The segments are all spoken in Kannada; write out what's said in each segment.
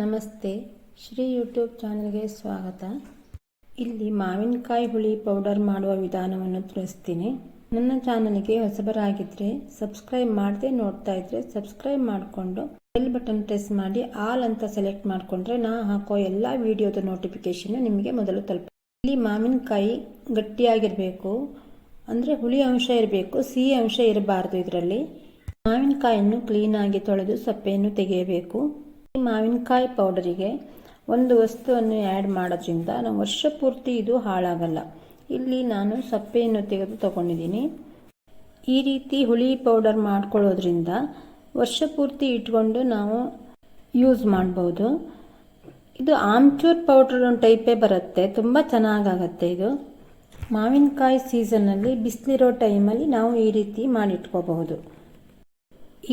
ನಮಸ್ತೆ. ಶ್ರೀ ಯೂಟ್ಯೂಬ್ ಚಾನಲ್ಗೆ ಸ್ವಾಗತ. ಇಲ್ಲಿ ಮಾವಿನಕಾಯಿ ಹುಳಿ ಪೌಡರ್ ಮಾಡುವ ವಿಧಾನವನ್ನು ತಿಳಿಸ್ತೀನಿ ನನ್ನ ಚಾನಲ್ಗೆ ಹೊಸಬರಾಗಿದ್ದರೆ ಸಬ್ಸ್ಕ್ರೈಬ್ ಮಾಡದೆ ನೋಡ್ತಾ ಇದ್ರೆ ಸಬ್ಸ್ಕ್ರೈಬ್ ಮಾಡಿಕೊಂಡು ಬೆಲ್ ಬಟನ್ ಪ್ರೆಸ್ ಮಾಡಿ ಆಲ್ ಅಂತ ಸೆಲೆಕ್ಟ್ ಮಾಡಿಕೊಂಡ್ರೆ ನಾ ಹಾಕೋ ಎಲ್ಲ ವಿಡಿಯೋದ ನೋಟಿಫಿಕೇಶನ್ ನಿಮಗೆ ಮೊದಲು ತಲುಪ. ಇಲ್ಲಿ ಮಾವಿನಕಾಯಿ ಗಟ್ಟಿಯಾಗಿರಬೇಕು. ಅಂದರೆ ಹುಳಿ ಅಂಶ ಇರಬೇಕು, ಸಿಹಿ ಅಂಶ ಇರಬಾರ್ದು ಇದರಲ್ಲಿ. ಮಾವಿನಕಾಯನ್ನು ಕ್ಲೀನಾಗಿ ತೊಳೆದು ಸಪ್ಪೆಯನ್ನು ತೆಗೆಯಬೇಕು. ಮಾವಿನಕಾಯಿ ಪೌಡರಿಗೆ ಒಂದು ವಸ್ತುವನ್ನು ಆ್ಯಡ್ ಮಾಡೋದ್ರಿಂದ ನಾವು ವರ್ಷ ಪೂರ್ತಿ ಇದು ಹಾಳಾಗಲ್ಲ. ಇಲ್ಲಿ ನಾನು ಸಪ್ಪೆಯನ್ನು ತೆಗೆದು ತಗೊಂಡಿದ್ದೀನಿ. ಈ ರೀತಿ ಹುಳಿ ಪೌಡರ್ ಮಾಡ್ಕೊಳ್ಳೋದ್ರಿಂದ ವರ್ಷ ಪೂರ್ತಿ ಇಟ್ಕೊಂಡು ನಾವು ಯೂಸ್ ಮಾಡ್ಬೋದು. ಇದು ಆಮ್ಚೂರ್ ಪೌಡ್ರ್ ಒಂದು ಟೈಪೇ ಬರುತ್ತೆ. ತುಂಬ ಚೆನ್ನಾಗಾಗತ್ತೆ ಇದು. ಮಾವಿನಕಾಯಿ ಸೀಸನ್ನಲ್ಲಿ ಬಿಸಿಲಿರೋ ಟೈಮಲ್ಲಿ ನಾವು ಈ ರೀತಿ ಮಾಡಿಟ್ಕೋಬಹುದು.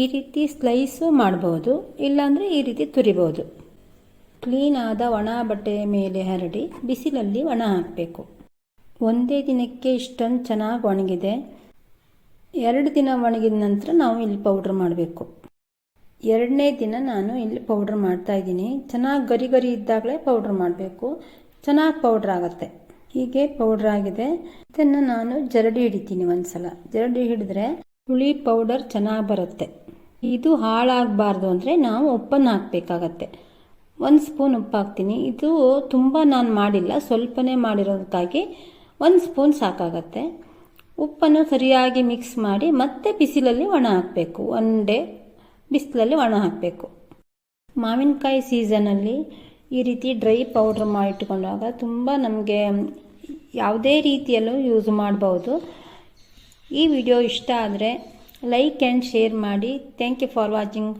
ಈ ರೀತಿ ಸ್ಲೈಸು ಮಾಡ್ಬೋದು, ಇಲ್ಲಾಂದರೆ ಈ ರೀತಿ ತುರಿಬೋದು. ಕ್ಲೀನ್ ಆದ ಒಣ ಬಟ್ಟೆಯ ಮೇಲೆ ಹರಡಿ ಬಿಸಿಲಲ್ಲಿ ಒಣ ಹಾಕಬೇಕು. ಒಂದೇ ದಿನಕ್ಕೆ ಇಷ್ಟೊಂದು ಚೆನ್ನಾಗಿ ಒಣಗಿದೆ. ಎರಡು ದಿನ ಒಣಗಿದ ನಂತರ ನಾವು ಇಲ್ಲಿ ಪೌಡ್ರ್ ಮಾಡಬೇಕು. ಎರಡನೇ ದಿನ ನಾನು ಇಲ್ಲಿ ಪೌಡ್ರ್ ಮಾಡ್ತಾ ಇದ್ದೀನಿ. ಚೆನ್ನಾಗಿ ಗರಿ ಗರಿ ಇದ್ದಾಗಲೇ ಪೌಡ್ರ್ ಮಾಡಬೇಕು. ಚೆನ್ನಾಗಿ ಪೌಡ್ರ್ ಆಗುತ್ತೆ. ಹೀಗೆ ಪೌಡ್ರ್ ಆಗಿದೆ. ಇದನ್ನು ನಾನು ಜರಡಿ ಹಿಡಿತೀನಿ ಒಂದು ಸಲ ಜರಡಿ ಹಿಡಿದ್ರೆ ಹುಳಿ ಪೌಡರ್ ಚೆನ್ನಾಗಿ ಬರುತ್ತೆ. ಇದು ಹಾಳಾಗಬಾರ್ದು ಅಂದರೆ ನಾವು ಉಪ್ಪನ್ನು ಹಾಕಬೇಕಾಗತ್ತೆ. ಒಂದು ಸ್ಪೂನ್ ಉಪ್ಪು ಹಾಕ್ತೀನಿ ಇದು ತುಂಬ ನಾನು ಮಾಡಿಲ್ಲ, ಸ್ವಲ್ಪನೇ ಮಾಡಿರೋದಕ್ಕಾಗಿ ಒಂದು ಸ್ಪೂನ್ ಸಾಕಾಗತ್ತೆ. ಉಪ್ಪನ್ನು ಸರಿಯಾಗಿ ಮಿಕ್ಸ್ ಮಾಡಿ ಮತ್ತೆ ಬಿಸಿಲಲ್ಲಿ ಒಣ ಹಾಕಬೇಕು. ಒನ್ ಡೇ ಬಿಸಿಲಲ್ಲಿ ಒಣ ಹಾಕಬೇಕು. ಮಾವಿನಕಾಯಿ ಸೀಸನಲ್ಲಿ ಈ ರೀತಿ ಡ್ರೈ ಪೌಡ್ರ್ ಮಾಡಿಟ್ಕೊಂಡಾಗ ತುಂಬ ನಮಗೆ ಯಾವುದೇ ರೀತಿಯಲ್ಲೂ ಯೂಸ್ ಮಾಡ್ಬೋದು. ಈ ವಿಡಿಯೋ ಇಷ್ಟ ಆದರೆ ಲೈಕ್ ಆ್ಯಂಡ್ ಶೇರ್ ಮಾಡಿ. Thank you for watching